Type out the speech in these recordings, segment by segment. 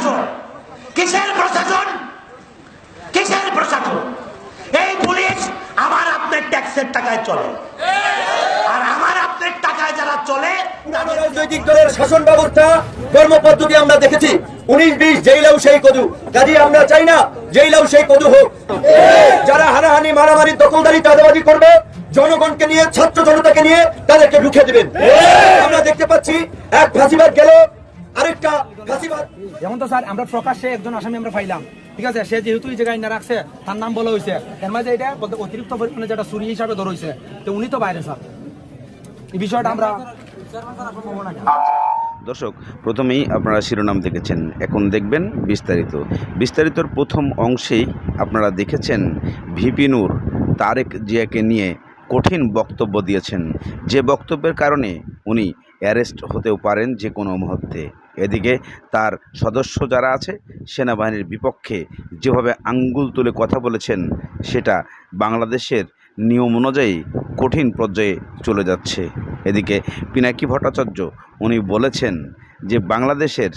প্রশাসন? কিসের প্রশাসন? কিসের প্রশাসন? এই পুলিশ আমার আপনার ট্যাক্সের টাকায় চলে। আর আমার আপনার টাকায় যারা চলে জনগণকে নিয়ে, ছাত্র জনতাকে নিয়ে তাদেরকে রুখে দেবেন। আমরা দেখতে পাচ্ছি, এক ফাঁসিবাদ গেল, আরেকটা যেমন তো স্যার আমরা প্রকাশ্যে একজন আসামি আমরা পাইলাম। ঠিক আছে সে যেহেতু এই জায়গায় না রাখছে তার নাম বলা হয়েছে। এর মাঝে এটা বলতে অতিরিক্ত পরিমাণে যেটা চুরি হিসাবে ধরা হয়েছে তো উনি তো বাইরে স্যার। এই বিষয়টা আমরা দর্শক প্রথমেই আপনারা শিরোনাম দেখেছেন। এখন দেখবেন বিস্তারিত। বিস্তারিতর প্রথম অংশেই আপনারা দেখেছেন ভিপি নূর তারেক জিয়াকে নিয়ে কঠিন বক্তব্য দিয়েছেন। যে বক্তব্যের কারণে উনি অ্যারেস্ট হতেও পারেন যে কোনো মুহূর্তে। এদিকে তার সদস্য যারা আছে, সেনাবাহিনীর বিপক্ষে যেভাবে আঙ্গুল তুলে কথা বলেছেন, সেটা বাংলাদেশের নিয়ম অনুযায়ী কঠিন পর্যায়ে চলে যাচ্ছে। এদিকে পিনাকি ভট্টাচার্য, উনি বলেছেন যে বাংলাদেশের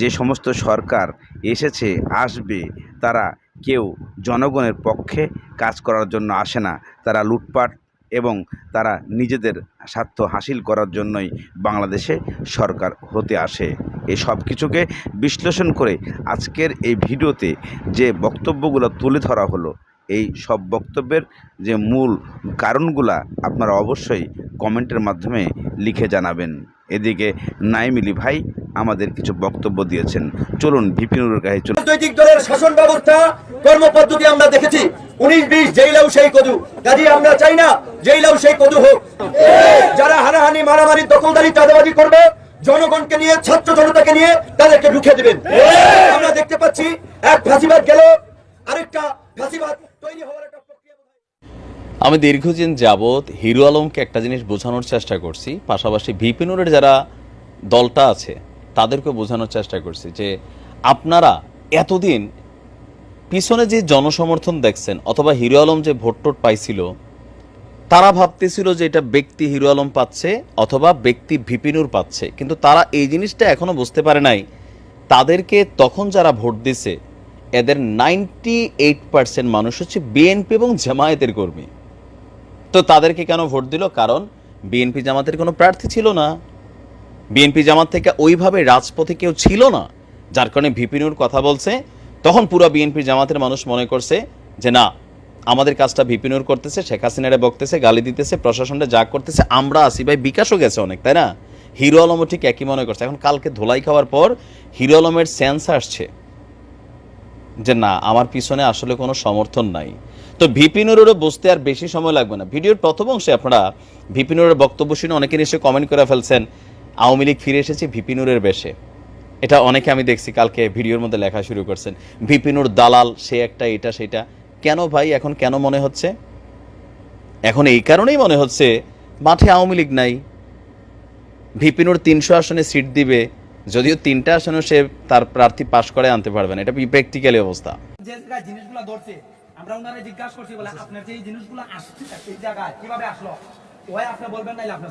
যে সমস্ত সরকার এসেছে, আসবে, তারা কেউ জনগণের পক্ষে কাজ করার জন্য আসে না। তারা লুটপাট এবং তারা নিজেদের স্বার্থ হাসিল করার জন্যই বাংলাদেশে সরকার হতে আসে। এই সব কিছুকে বিশ্লেষণ করে আজকের এই ভিডিওতে যে বক্তব্যগুলো তুলে ধরা হলো, এই সব বক্তব্যের যে মূল কারণগুলা আপনারা অবশ্যই কমেন্টের মাধ্যমে লিখে জানাবেন। এদিকে নাইমিলি ভাই আমাদের কিছু বক্তব্য দিয়েছেন। চলুন বিপিনুরের কাছে চলুন। রাজনৈতিক দলের শাসন ব্যবস্থা কর্মপদ্ধতি আমরা দেখেছি। উনিশ বিশ জেইলাও সেই কদু। কাজে আমরা চাই না যেই লাউ সেই কদু হোক। যারা হানাহানি মারামারি দখলদারি চাঁদাবাজি করবে জনগণকে নিয়ে ছাত্র জনতাকে নিয়ে তাদেরকে রুখে দেবেন। আমরা দেখতে পাচ্ছি এক ফাঁসিবাদ গেল আরেকটা ফাঁসিবাদ তৈরি হওয়ার একটা আমি দীর্ঘদিন যাবৎ হিরো আলমকে একটা জিনিস বোঝানোর চেষ্টা করছি পাশাপাশি ভিপিনুরের যারা দলটা আছে তাদেরকে বোঝানোর চেষ্টা করছি যে আপনারা এতদিন পিছনে যে জনসমর্থন দেখছেন অথবা হিরো আলম যে ভোট টোট পাইছিল, তারা ভাবতেছিল যে এটা ব্যক্তি হিরো আলম পাচ্ছে অথবা ব্যক্তি ভিপিনুর পাচ্ছে। কিন্তু তারা এই জিনিসটা এখনও বুঝতে পারে নাই। তাদেরকে তখন যারা ভোট দিছে, এদের নাইনটি এইট পার্সেন্ট মানুষ হচ্ছে বিএনপি এবং জামায়াতের কর্মী। তো তাদেরকে কেন ভোট দিল? কারণ বিএনপি জামাতের কোনো প্রার্থী ছিল না। বিএনপি জামাত থেকে ওইভাবে রাজপথে কেউ ছিল না, যার কারণে ভিপিনুর কথা বলছে। তখন পুরো বিএনপি জামাতের মানুষ মনে করছে যে, না, আমাদের কাজটা ভিপিনুর করতেছে, শেখ হাসিনারে বকতেছে, গালি দিতেছে, প্রশাসনটা যা করতেছে, আমরা আসি ভাই, বিকাশও গেছে অনেক, তাই না? হিরো আলমও ঠিক একই মনে করছে। এখন কালকে ধোলাই খাওয়ার পর হিরো আলমের সেন্স আসছে যে, না, আমার পিছনে আসলে কোনো সমর্থন নাই। তো ভিপিনুরেরও বুঝতে আর বেশি সময় লাগবে না। ভিডিওর প্রথম অংশে আপনারা ভিপিনুরের বক্তব্য শুনে অনেকে নিশ্চয়ই কমেন্ট করে ফেলছেন আওয়ামী লীগ ফিরে এসেছে ভিপিনুরের বেশে। এটা অনেকে আমি দেখছি কালকে ভিডিওর মধ্যে লেখা শুরু করছেন ভিপিনুর দালাল, সে একটা, এটা, সেটা। কেন ভাই, এখন কেন মনে হচ্ছে? এখন এই কারণেই মনে হচ্ছে মাঠে আওয়ামী লীগ নাই। ভিপিনুর তিনশো আসনে সিট দিবে, যদিও তিনটা আসনেও সে তার প্রার্থী পাশ করে আনতে পারবে না। এটা প্র্যাকটিক্যালি অবস্থা। জিনিসগুলো আমরা জিজ্ঞাসা করছি, বলে, আপনার যে জিনিসগুলো আসছে জায়গায় কীভাবে আসলো? ওই আপনি বলবেন আপনার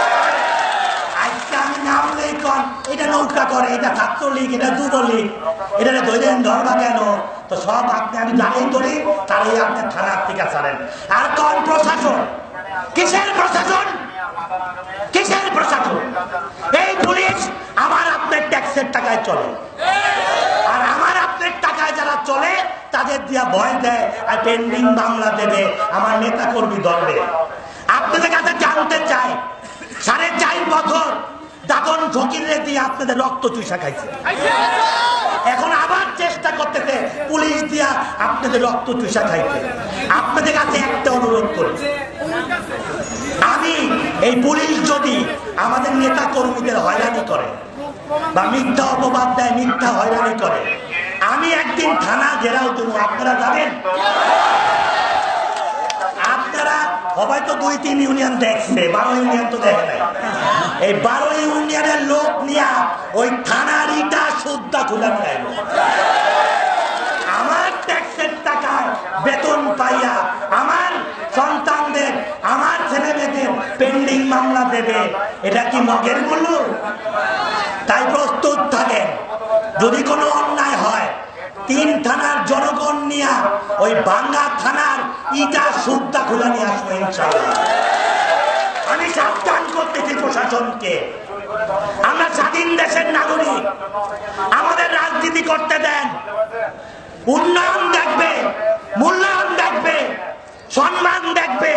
এটা নৌকা করে, এটা ছাত্রলীগ, এটা যুবলীগ, এটা ধৈর্য ধরবা কেন? তো সব আপনি, আমি জানেই ধরি তারই আপনি থানার থেকে ছাড়েন। আর কোন প্রশাসন? কিসের প্রশাসন? কিসের প্রশাসন? এই পুলিশ আমার আপনার ট্যাক্সের টাকায় চলে। আর আমার আপনার টাকায় যারা চলে, তাদের দিয়া ভয় দেয় আর পেন্ডিং মামলা দেবে, আমার নেতা কর্মী ধরবে। আপনাদের কাছে জানতে চাই, সাড়ে চার বছর দাদন ফকিরে দিয়ে আপনাদের রক্ত চুষা খাইছে। এখন আবার চেষ্টা করতেছে পুলিশ দিয়া আপনাদের রক্ত চুষা খাইতে। আপনাদের কাছে একটা অনুরোধ করি। আমি এই পুলিশ যদি আমাদের নেতা কর্মীদের হয়রানি করে বা মিথ্যা অপবাদ দেয়, মিথ্যা হয়রানি করে, আমি একদিন থানা ঘেরাও দেবো। আপনারা যাবেন সবাই তো দুই তিন ইউনিয়ন দেখছে, বারো ইউনিয়ন তো দেখে নাই। এই বারো ইউনিয়নের লোক নিয়ে ওই থানার ইটা সুদ্ধা খুলে নেয় আমার ট্যাক্সের টাকায় বেতন পাইয়া আমার সন্তানদের, আমার ছেলে মেয়েদের পেন্ডিং মামলা দেবে, এটা কি মগের মূল্য? তাই প্রস্তুত থাকেন। যদি কোনো অন্যায় হয়, তিন থানার জনগণ নিয়া ওই বাংলা থানার ইটা সুদ্ধা খুলে নিয়ে আসব ইনশাল্লাহ আমি সাবধান করতেছি প্রশাসনকে আমরা স্বাধীন দেশের নাগরিক। আমাদের রাজনীতি করতে দেন। উন্নয়ন দেখবে, মূল্যায়ন দেখবে, সম্মান দেখবে,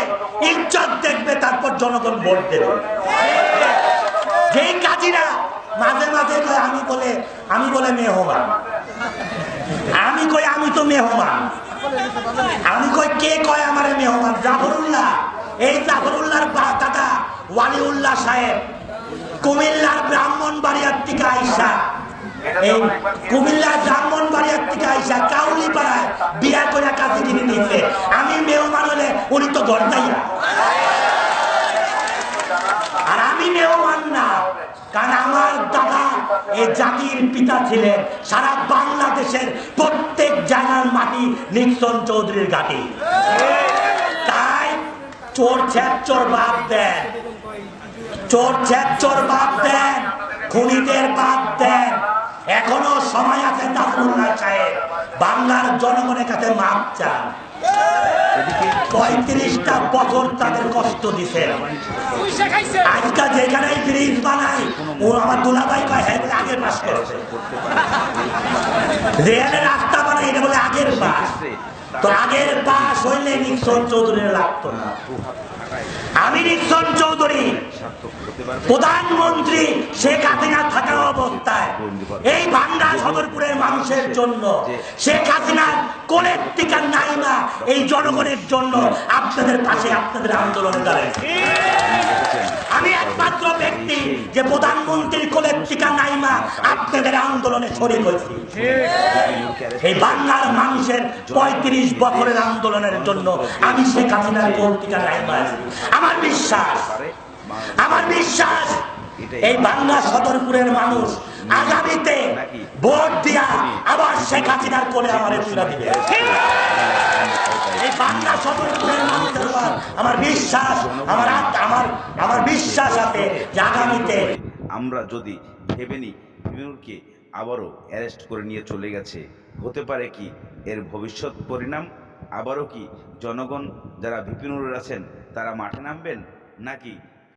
ইজ্জত দেখবে, তারপর জনগণ ভোট দেবে। যেই কাজীরা মাঝে মাঝে আমি বলে আমি বলে মেহমান। আমি কই, আমি তো মেহমান। আমি কই, কে কয় আমার মেহমান? জাফরুল্লাহ। এই জাফরুল্লাহর দাদা ওয়ালিউল্লাহ সাহেব। কুমিল্লার ব্রাহ্মণ বাড়িয়ার থেকে আইসা আমি মেহমান হলে উনি তো গর্দাইয়া। আর আমি মেহমান না, কারণ আমার এই জাতির পিতা ছিলেন সারা বাংলাদেশের প্রত্যেক জায়গার মাটি নিক্সন চৌধুরীর ঘাটি। তাই চোর ছ্যাচোর বাদ দেন। চোর ছ্যাচোর বাদ দেন, খুনিদের বাদ দেন। এখনও সময় আছে নাজমুল্লাহ সাহেব, বাংলার জনগণের কাছে মাপ চান। পঁয়ত্রিশটা বছর তাদের কষ্ট দিছে আজকাল যেখানে ব্রিজ বানাই, ও আমার দুলাভাই পাশ করেছে রাস্তা বানাই এটা বলে আগের পাশ তো আগের পাশ হইলে নিক্সন চৌধুরীর লাগতো না। আমি নিক্সন চৌধুরী। প্রধানমন্ত্রী শেখ হাসিনা থাকা অবস্থায় এই ভান্ডা সদরপুরের মানুষের জন্য, শেখ হাসিনার কোলের টিকা নাইমা এই জনগণের জন্য আপনাদের পাশে আপনাদের আন্দোলন ব্যক্তি যে প্রধানমন্ত্রীর কোলের টিকা নাইমা আপনাদের আন্দোলনে শরীর হয়েছে এই বাংলার মানুষের পঁয়ত্রিশ বছরের আন্দোলনের জন্য আমি সে হাসিনার কোল টিকা নাইমা। আমার বিশ্বাস আমার বিশ্বাস এই বাংলা সদরপুরের মানুষ আগামীতে ভোট দিয়া আবার শেখ হাসিনার কোলে আমার তুলে দিবে। এই বাংলা সদরপুরের মানুষের আমার বিশ্বাস আমার আমার আমার বিশ্বাস আছে যে আগামীতে আমরা যদি ভেবে নিই আবারও অ্যারেস্ট করে নিয়ে চলে গেছে হতে পারে কি এর ভবিষ্যৎ পরিণাম? আবারও কি জনগণ যারা বিপিনুরের আছেন তারা মাঠে নামবেন? নাকি